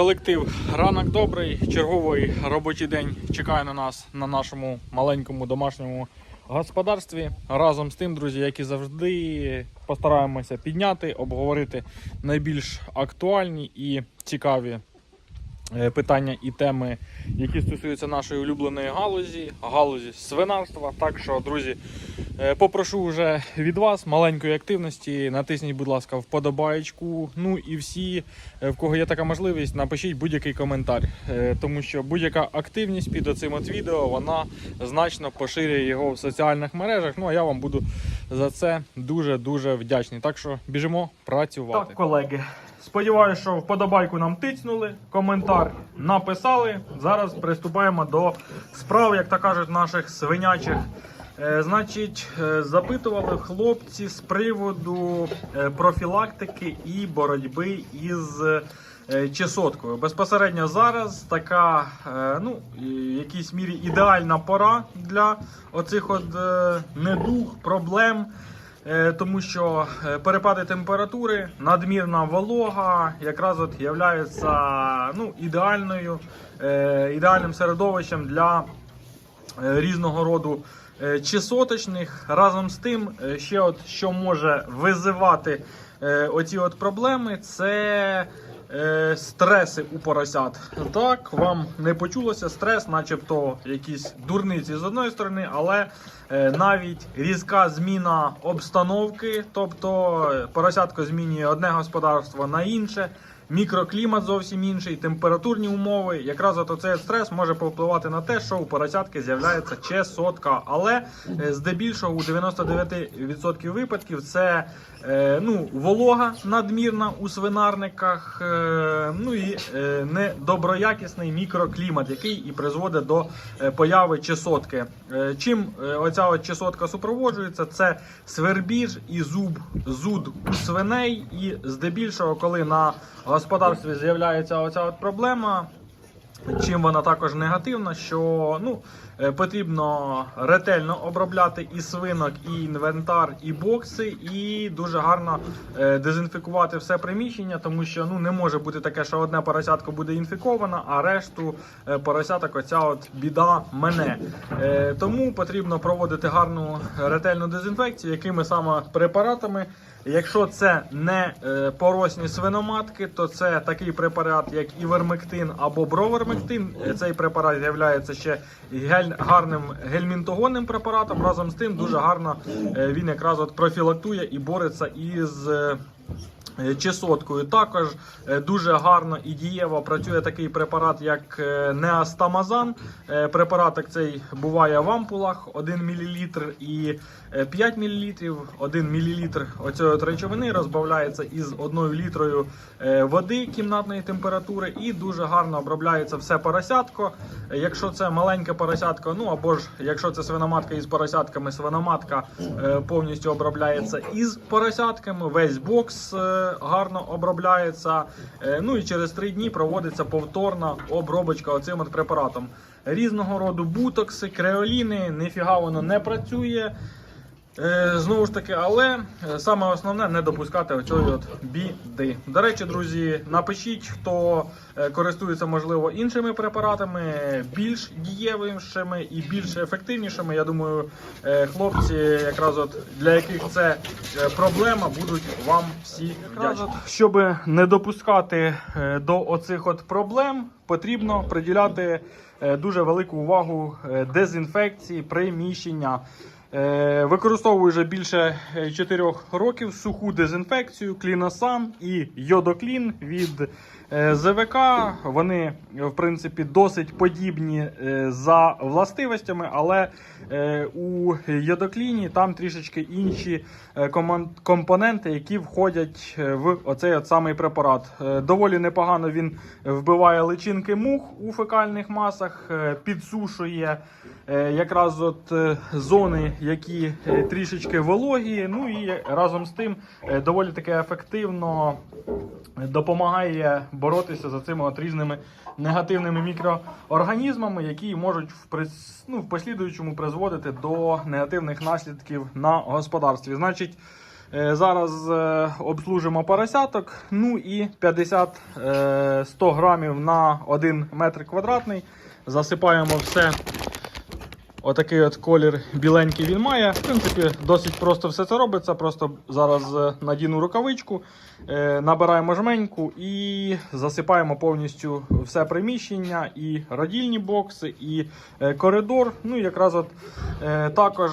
Колектив ранок добрий. Черговий робочий день чекає на нас на нашому маленькому домашньому господарстві. Разом з тим, друзі, як і завжди, постараємося підняти, обговорити найбільш актуальні і цікаві питання і теми, які стосуються нашої улюбленої галузі, галузі свинарства. Так що, друзі, е, попрошу вже від вас маленької активності. Натисніть, будь ласка, вподобаєчку. Ну і всі, е, в кого є така можливість, напишіть будь-який коментар, Е, тому що будь-яка активність під оцим от відео вона значно поширює його в соціальних мережах. Ну а я вам буду за це дуже дуже вдячний. Так що біжимо працювати. Так, колеги. Сподіваюся, що вподобайку нам тицнули, коментар написали. Зараз приступаємо до справ, як то кажуть, наших свинячих. Е, значить, е, запитували хлопці з приводу е, профілактики і боротьби із чесоткою. Безпосередньо зараз така, ну, в якійсь мірі ідеальна пора для оцих от недуг, проблем. Е, Тому що е, перепади температури, надмірна волога якраз от являються ну, ідеальною, е, ідеальним середовищем для різного роду чесоточних. Разом з тим, ще от що може визивати оці от проблеми, це е, стреси у поросят. Так, вам не почулося стрес, начебто якісь дурниці з одної сторони, але е, навіть різка зміна обстановки, тобто е, поросятко змінює одне господарство на інше. Мікроклімат зовсім інший, температурні умови. Якраз от оцей стрес може повпливати на те, що у поросятки з'являється чесотка. Але е, здебільшого у 99% випадків це е, ну, волога надмірна у свинарниках, е, ну і е, недоброякісний мікроклімат, який і призводить до появи чесотки. Чим оця от чесотка супроводжується, це свербіж і зуб, зуд у свиней. І здебільшого, коли на господарстві з'являється оця от проблема. Чим вона також негативна, що ну, е, потрібно ретельно обробляти і свинок, і інвентар, і бокси, і дуже гарно е, дезінфікувати все приміщення, тому що ну, не може бути таке, що одне поросятко буде інфіковано, а решту е, поросяток оця от біда мене. Тому потрібно проводити гарну ретельну дезінфекцію, якими саме препаратами. Якщо це не поросні свиноматки, то це такий препарат, як івермектин або бровермектин. Е, Цей препарат є ще гель, гарним гельмінтогонним препаратом. Разом з тим дуже гарно е, він якраз от профілактує і бореться із. Е, Чесоткою також е, дуже гарно і дієво працює такий препарат, як е, неастамазан. Препарат цей буває в ампулах 1 мл і е, 5 мл. 1 мл от речовини розбавляється із 1 літрою води кімнатної температури і дуже гарно обробляється все поросятко. Якщо це маленьке поросятко, ну або ж якщо це свиноматка із поросятками, свиноматка повністю обробляється із поросятками. Весь бокс гарно обробляється. Е, Ну і через три дні проводиться повторна обробочка оцим от препаратом. Різного роду бутокси, креоліни, ніфіга воно не працює. Е, Знову ж таки, але е, саме основне не допускати оцієї от біди. До речі, друзі, напишіть, хто е, користується можливо іншими препаратами, більш дієвішими і більш ефективнішими. Я думаю, хлопці, якраз от для яких це проблема, будуть вам всі вдячні. Щоб не допускати до оцих от проблем, потрібно приділяти дуже велику увагу дезінфекції приміщення. Е, Використовую вже більше 4 років суху дезінфекцію, кліносан і йодоклін від е, ЗВК. Вони, в принципі, досить подібні е, за властивостями, але е, у йодокліні там трішечки інші е, компоненти, які входять е, в оцей от самий препарат. Е, Доволі непогано він вбиває личинки мух у фекальних масах, е, підсушує е, якраз от е, зони, які е, трішечки вологі. Ну і разом з тим е, доволі таки ефективно допомагає боротися за цими от різними негативними мікроорганізмами, які можуть в прис- ну, в послідуючому призводити до негативних наслідків на господарстві. Значить. Е, Зараз е, обслужимо поросяток. Ну і 50 е, 100 грамів на 1 метр квадратний. Засипаємо все. Отакий от колір біленький він має. В принципі, досить просто все це робиться. Просто зараз е, надіну рукавичку, е, набираємо жменьку і засипаємо повністю все приміщення, і родільні бокси, і е, коридор. Ну і якраз от також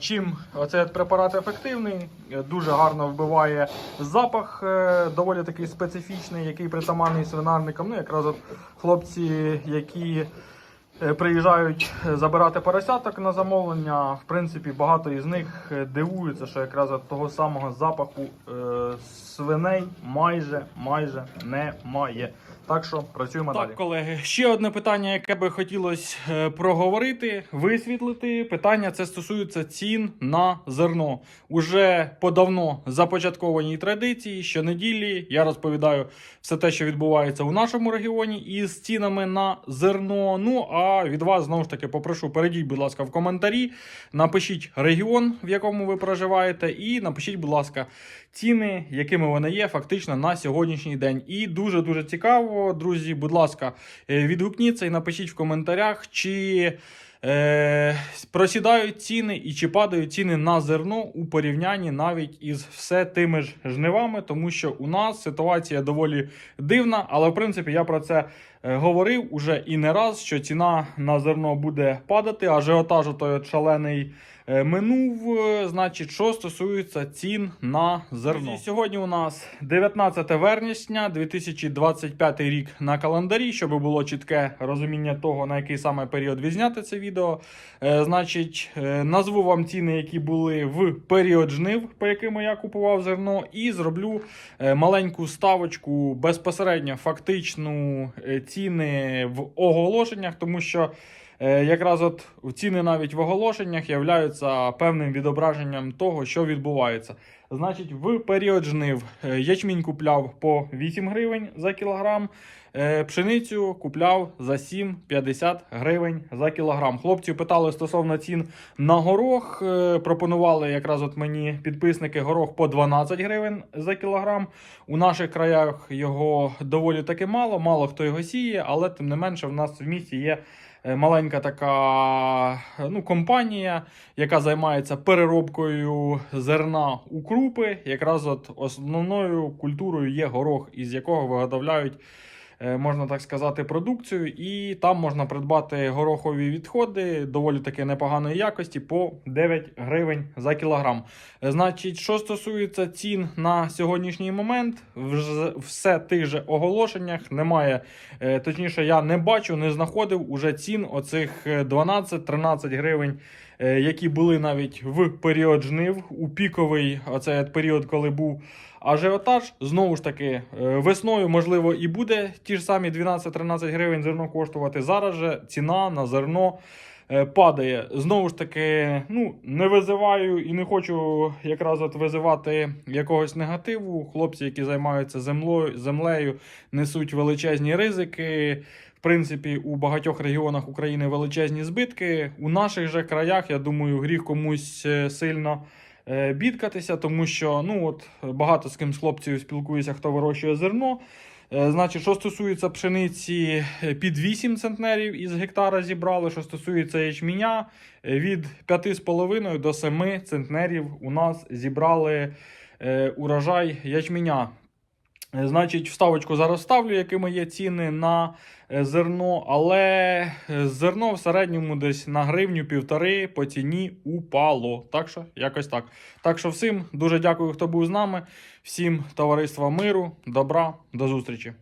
чим оцей от препарат ефективний, дуже гарно вбиває запах, доволі такий специфічний, який притаманний свинарникам. Ну, якраз от хлопці, які. Е, Приїжджають е, забирати поросяток на замовлення. В принципі, багато із них е, дивуються, що якраз від того самого запаху свиней майже майже немає. Так що працюємо далі. Так, колеги, ще одне питання, яке би хотілося е, проговорити, висвітлити. Питання це стосується цін на зерно. Уже подавно започаткованій традиції. Щонеділі я розповідаю все те, що відбувається у нашому регіоні, із цінами на зерно. Ну а від вас знову ж таки попрошу, перейдіть, будь ласка, в коментарі. Напишіть регіон, в якому ви проживаєте, і напишіть, будь ласка, ціни, якими вони є фактично на сьогоднішній день. І дуже дуже цікаво, друзі. Будь ласка, е, відгукніться і напишіть в коментарях, чи. Е, просідають ціни і чи падають ціни на зерно у порівнянні навіть із все тими ж жнивами, тому що у нас ситуація доволі дивна, але в принципі я про це говорив уже і не раз, що ціна на зерно буде падати, ажіотаж той шалений е, минув. Е, Значить, що стосується цін на зерно. Сьогодні у нас 19 вересня 2025 рік на календарі, щоб було чітке розуміння того, на який саме період відзняти це відео. Е, Значить, е, назву вам ціни, які були в період жнив, по яким я купував зерно, і зроблю е, маленьку ставочку безпосередньо фактичну е, ціни в оголошеннях, тому що. Е, Якраз от ціни навіть в оголошеннях являються певним відображенням того, що відбувається. Значить, в період жнив е, ячмінь купляв по 8 гривень за кілограм, е, пшеницю купляв за 7,50 гривень за кілограм. Хлопці питали стосовно цін на горох. е, Пропонували якраз от мені підписники горох по 12 гривень за кілограм. У наших краях його доволі таки мало, мало хто його сіє, але тим не менше в нас в місті є. Маленька така ну, компанія, яка займається переробкою зерна у крупи. Якраз от основною культурою є горох, із якого виготовляють, е, можна так сказати, продукцію. І там можна придбати горохові відходи доволі таки непоганої якості по 9 гривень за кілограм. Е, Значить, що стосується цін на сьогоднішній момент, все тих же оголошеннях немає. е, Точніше, я не бачу, не знаходив уже цін оцих е, 12-13 гривень, які були навіть в період жнив, у піковий оцей от період, коли був ажіотаж. Знову ж таки, е, весною, можливо, і буде ті ж самі 12-13 гривень зерно коштувати. Зараз же ціна на зерно. е, Падає знову ж таки, ну не визиваю і не хочу якраз от визивати якогось негативу. Хлопці, які займаються землею, землею, несуть величезні ризики. Принципі, у багатьох регіонах України величезні збитки. У наших же краях, я думаю, гріх комусь е, сильно е, бідкатися, тому що ну от багато з ким з хлопців спілкуюся, хто вирощує зерно. Е, Значить, що стосується пшениці, під 8 центнерів із гектара зібрали. Що стосується ячменя, е, від 5,5 до 7 центнерів у нас зібрали урожай ячменя. Е, Значить, вставочку зараз ставлю, якими є ціни на е, зерно, але е, зерно в середньому десь на гривню півтори по ціні упало. Так що, якось так. Так що всім дуже дякую, хто був з нами. Всім товариства миру, добра, до зустрічі.